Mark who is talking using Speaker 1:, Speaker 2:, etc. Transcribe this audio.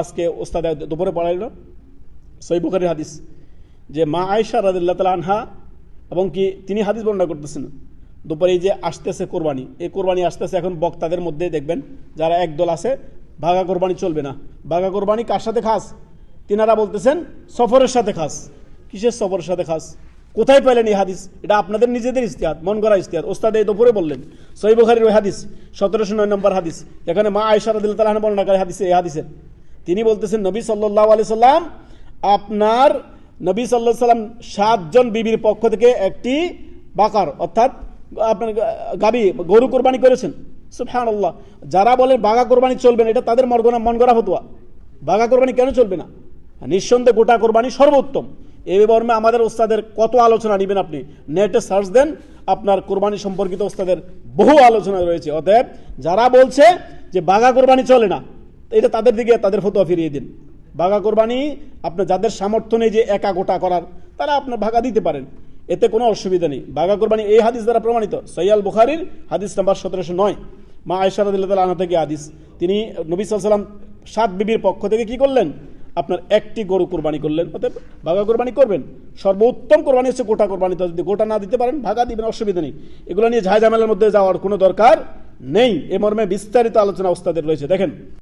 Speaker 1: আজকে ওস্তাদ দুপুরে পড়াইল। সই বুখারির হাদিস যে মা আয়সা রাদিল্লা তালা আনহা এবং কি তিনি হাদিস বর্ণনা করতেছেন, দুপুরে এই যে আসতেছে কোরবানি, এই কোরবানি আসতেছে এখন বক্তাদের মধ্যে দেখবেন যারা একদল আছে, ভাগা কোরবানি চলবে না। ভাগা কোরবানি কার সাথে খাস? তিনারা বলতেছেন, সফরের সাথে খাস। কিসের সফরের সাথে খাস? কোথায় পেলেন এই হাদিস? এটা আপনাদের নিজেদের ইস্তিয়াদ মন করা ইস্তিয়াদ ওস্তাদ এই দুপুরে বললেন সই বুখারির ওই হাদিস, সতেরোশো নয় নম্বর হাদিস এখানে মা আয়সা রাদিল্লা তালা বর্ণনা করে হাদিসে, এই হাদিসের তিনি বলতেছেন, নবী সাল্লাহ আলি সাল্লাম, আপনার নবী সাল্লাহ সাল্লাম সাতজন বিবির পক্ষ থেকে একটি বাকার, অর্থাৎ আপনার গাবি, গরু কোরবানি করেছেন। সুফহান আল্লাহ যারা বলেন, বাঘা কোরবানি চলবে না, এটা তাদের মরগনা মন করা হতুয়া বাঘা কোরবানি কেন চলবে না? নিঃসন্দেহে গোটা কোরবানি সর্বোত্তম। এই মর্মে আমাদের ওস্তাদের কত আলোচনা নেবেন আপনি? নেটে সার্চ দেন, আপনার কোরবানি সম্পর্কিত ওস্তাদের বহু আলোচনা রয়েছে। অতএব যারা বলছে যে বাঘা কোরবানি চলে না এটা তাদের দিকে তাদের ফতোয়া ফিরিয়ে দিন। বাঘা কোরবানি, আপনার যাদের সামর্থ্য নেই যে একা গোটা করার, তারা আপনার ভাগা দিতে পারেন। এতে কোনো অসুবিধা নেই। বাঘা কোরবানি এই হাদিস দ্বারা প্রমাণিত। সৈয়াল বুখারির হাদিস নাম্বার সতেরোশো নয়। মা আয়সারদুল্লাহ আনা থেকে হাদিস। তিনি নবী সাল্লাম সাত বিবির পক্ষ থেকে কি করলেন? আপনার একটি গরু কোরবানি করলেন। অতএব ভাগা কোরবানি করবেন। সর্বোত্তম কোরবানি হচ্ছে গোটা কোরবানি। তো যদি গোটা না দিতে পারেন ভাগা দিবেন, অসুবিধা নেই। এগুলো নিয়ে ঝাঁঝামেলার মধ্যে যাওয়ার কোনো দরকার নেই। এ মর্মে বিস্তারিত আলোচনা ওস্তাদের রয়েছে। দেখেন